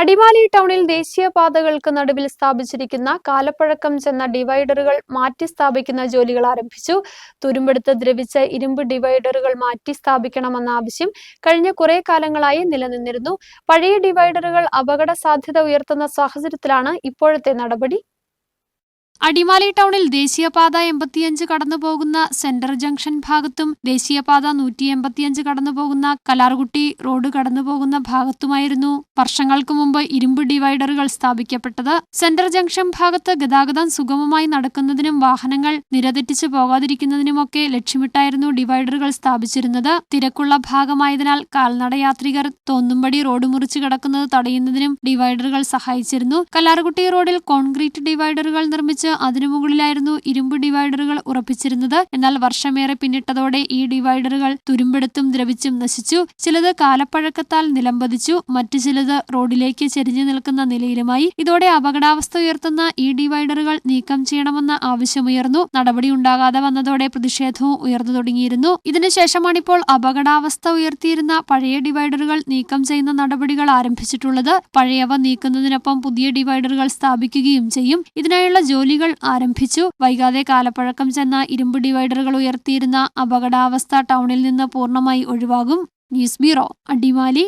അടിമാലി ടൗണിൽ ദേശീയപാതകൾക്ക് നടുവിൽ സ്ഥാപിച്ചിരിക്കുന്ന കാലപ്പഴക്കം ചെന്ന ഡിവൈഡറുകൾ മാറ്റി സ്ഥാപിക്കുന്ന ജോലികൾ ആരംഭിച്ചു. തുരുമ്പെടുത്ത് ദ്രവിച്ച ഇരുമ്പ് ഡിവൈഡറുകൾ മാറ്റി സ്ഥാപിക്കണമെന്ന ആവശ്യം കഴിഞ്ഞ കുറെ കാലങ്ങളായി നിലനിന്നിരുന്നു. പഴയ ഡിവൈഡറുകൾ അപകട സാധ്യത ഉയർത്തുന്ന സാഹചര്യത്തിലാണ് ഇപ്പോഴത്തെ നടപടി. അടിമാലി ടൗണിൽ ദേശീയപാത എൺപത്തിയഞ്ച് കടന്നുപോകുന്ന സെൻട്രൽ ജംഗ്ഷൻ ഭാഗത്തും ദേശീയപാത നൂറ്റി എൺപത്തിയഞ്ച് കടന്നുപോകുന്ന കലാർകുട്ടി റോഡ് കടന്നുപോകുന്ന ഭാഗത്തുമായിരുന്നു വർഷങ്ങൾക്ക് മുമ്പ് ഇരുമ്പ് ഡിവൈഡറുകൾ സ്ഥാപിക്കപ്പെട്ടത്. സെൻട്രൽ ജംഗ്ഷൻ ഭാഗത്ത് ഗതാഗതം സുഗമമായി നടക്കുന്നതിനും വാഹനങ്ങൾ നിരതെറ്റിച്ച് പോകാതിരിക്കുന്നതിനുമൊക്കെ ലക്ഷ്യമിട്ടായിരുന്നു ഡിവൈഡറുകൾ സ്ഥാപിച്ചിരുന്നത്. തിരക്കുള്ള ഭാഗമായതിനാൽ കാൽനടയാത്രികർ തോന്നുംപടി റോഡ് മുറിച്ച് കിടക്കുന്നത് തടയുന്നതിനും ഡിവൈഡറുകൾ സഹായിച്ചിരുന്നു. കലാർകുട്ടി റോഡിൽ കോൺക്രീറ്റ് ഡിവൈഡറുകൾ നിർമ്മിച്ച് അതിനു മുകളിലായിരുന്നു ഇരുമ്പ് ഡിവൈഡറുകൾ ഉറപ്പിച്ചിരുന്നത്. എന്നാൽ വർഷമേറെ പിന്നിട്ടതോടെ ഈ ഡിവൈഡറുകൾ തുരുമ്പെടുത്തും ദ്രവിച്ചും നശിച്ചു. ചിലത് കാലപ്പഴക്കത്താൽ നിലംപതിച്ചു മറ്റു ചിലത് റോഡിലേക്ക് ചെരിഞ്ഞു നിൽക്കുന്ന നിലയിലുമായി. ഇതോടെ അപകടാവസ്ഥ ഉയർത്തുന്ന ഈ ഡിവൈഡറുകൾ നീക്കം ചെയ്യണമെന്ന ആവശ്യമുയർന്നു. നടപടി ഉണ്ടാകാതെ വന്നതോടെ പ്രതിഷേധവും ഉയർന്നു തുടങ്ങിയിരുന്നു. ഇതിനുശേഷമാണിപ്പോൾ അപകടാവസ്ഥ ഉയർത്തിയിരുന്ന പഴയ ഡിവൈഡറുകൾ നീക്കം ചെയ്യുന്ന നടപടികൾ ആരംഭിച്ചിട്ടുള്ളത്. പഴയവ നീക്കുന്നതിനൊപ്പം പുതിയ ഡിവൈഡറുകൾ സ്ഥാപിക്കുകയും ചെയ്യും. ഇതിനായുള്ള ജോലികൾ ആരംഭിച്ചു. വൈകാതെ കാലപ്പഴക്കം ചെന്ന ഇരുമ്പ് ഡിവൈഡറുകൾ ഉയർത്തിയിരുന്ന അപകടാവസ്ഥ ടൗണിൽ നിന്ന് പൂർണമായി ഒഴിവാകും. News bureau Adimali.